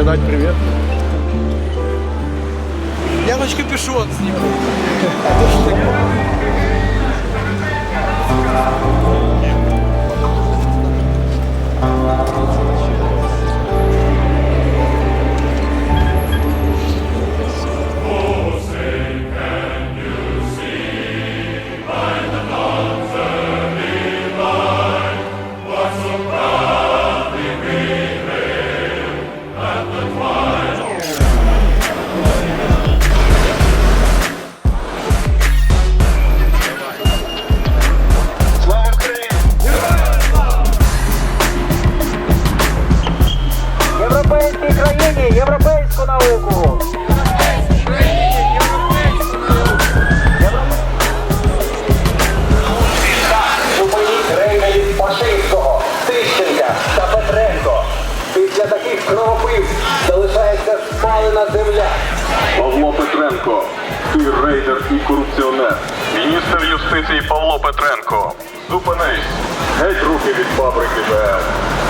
передать привет. Я хоть капюшон сниму. Європейській країні європейську науку. Пашинського, Тищенка та Петренко. Після таких кровопивств залишається спалена земля. Павло Петренко, ти рейдер і корупціонер. Міністр юстиції Павло Петренко. Зупинись. Геть руки від фабрики ВЛ.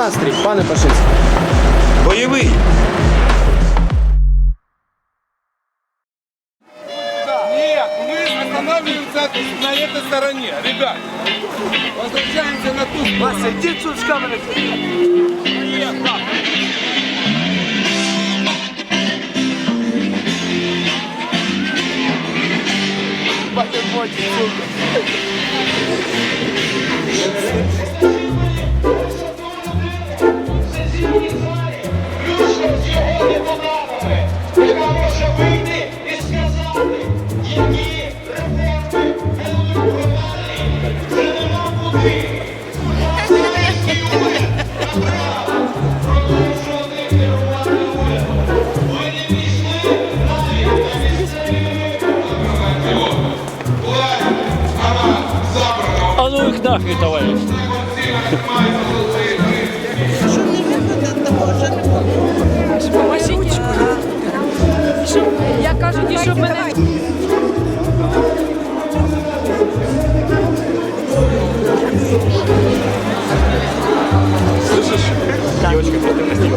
настрій, пане Пашинський? Бойовий. на этой стороне. Ребят, возвращаемся на ту сторону. Вася, иди отсюда с камеры. Батя, мочи, сука. Нахуй, товарищ. Я кажу, щоб мене простій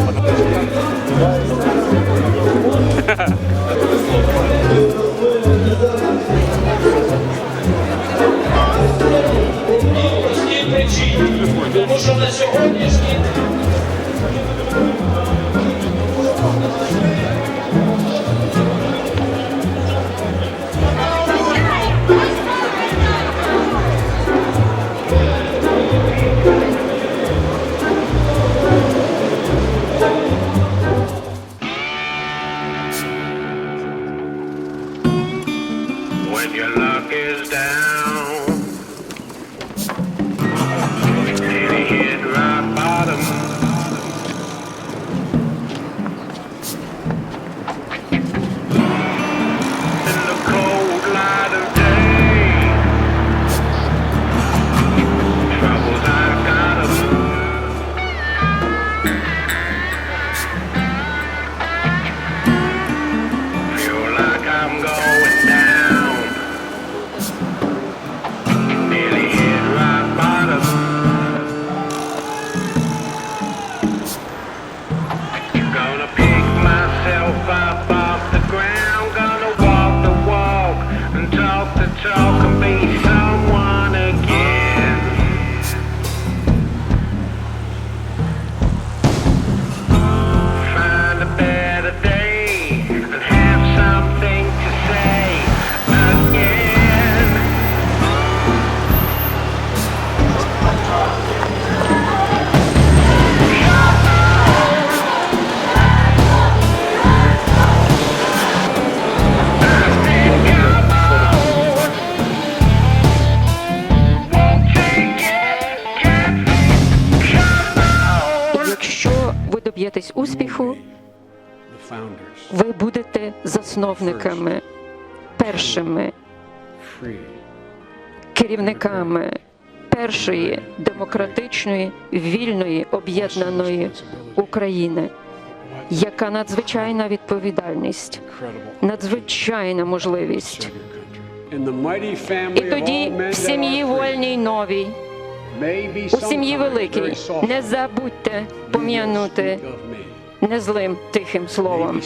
успіху, ви будете засновниками, першими керівниками першої демократичної, вільної, об'єднаної України. Яка надзвичайна відповідальність, надзвичайна можливість. І тоді в сім'ї вольній новій У сім'ї великій не забудьте пом'янути незлим тихим словом.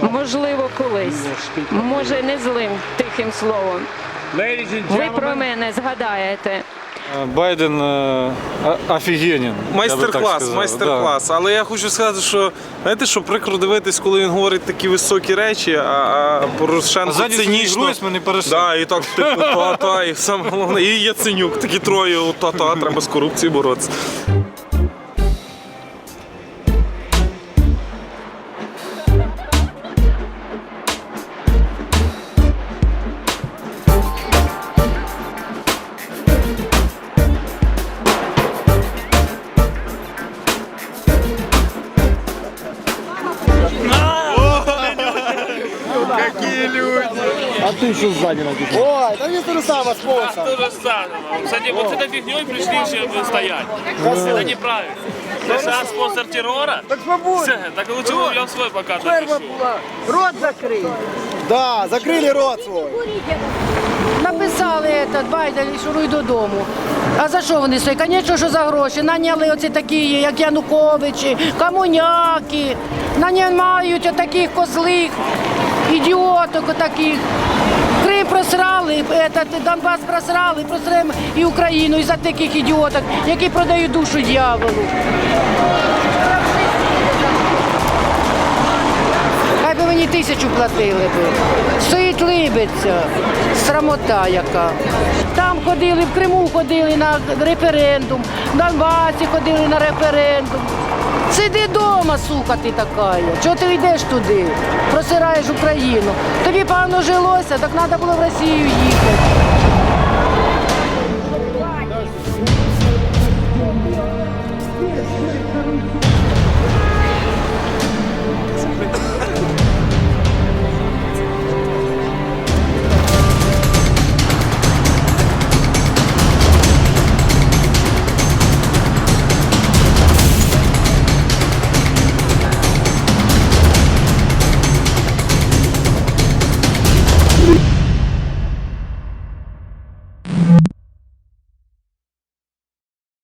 Можливо, колись, може, не злим тихим словом. Ви про мене згадаєте. Байден е, так Майстер-клас, майстер-клас. Але я хочу сказати, що знаєте, що прикро дивитись, коли він говорить такі високі речі, а, а Порошенко А цинічно. Гройс ми не. Да, і так типу, та-та, і саме головне, і Яценюк, такі троє, та-та, треба з корупцією боротися. Ой, да не то же самое, спонсор. То же самое. Кстати, вот с этой фигней пришли все стоять. Это неправильно. США спонсор террора? Так свободно. Все, Так лучше бы я свой пока напишу. Рот закрыть. Да, закрыли рот свой. Написали этот, Байден і шуруй додому. А за що вони стоять? Звісно, що за гроші. Наняли оці такі, як Януковичі, комуняки. Нанимають отаких козлих, ідіоток отаких. Просрали, этот, Донбас просрали, просремо і Україну із-за таких ідіоток, які продають душу дьяволу. Хай би мені тисячу платили би. Стоїть либиться. Срамота яка. Там ходили, в Криму ходили на референдум, в Донбасі ходили на референдум. Сиди вдома, сука, ти така. Чого ти йдеш туди? Просираєш Україну. Тобі погано жилося, так треба було в Росію їхати.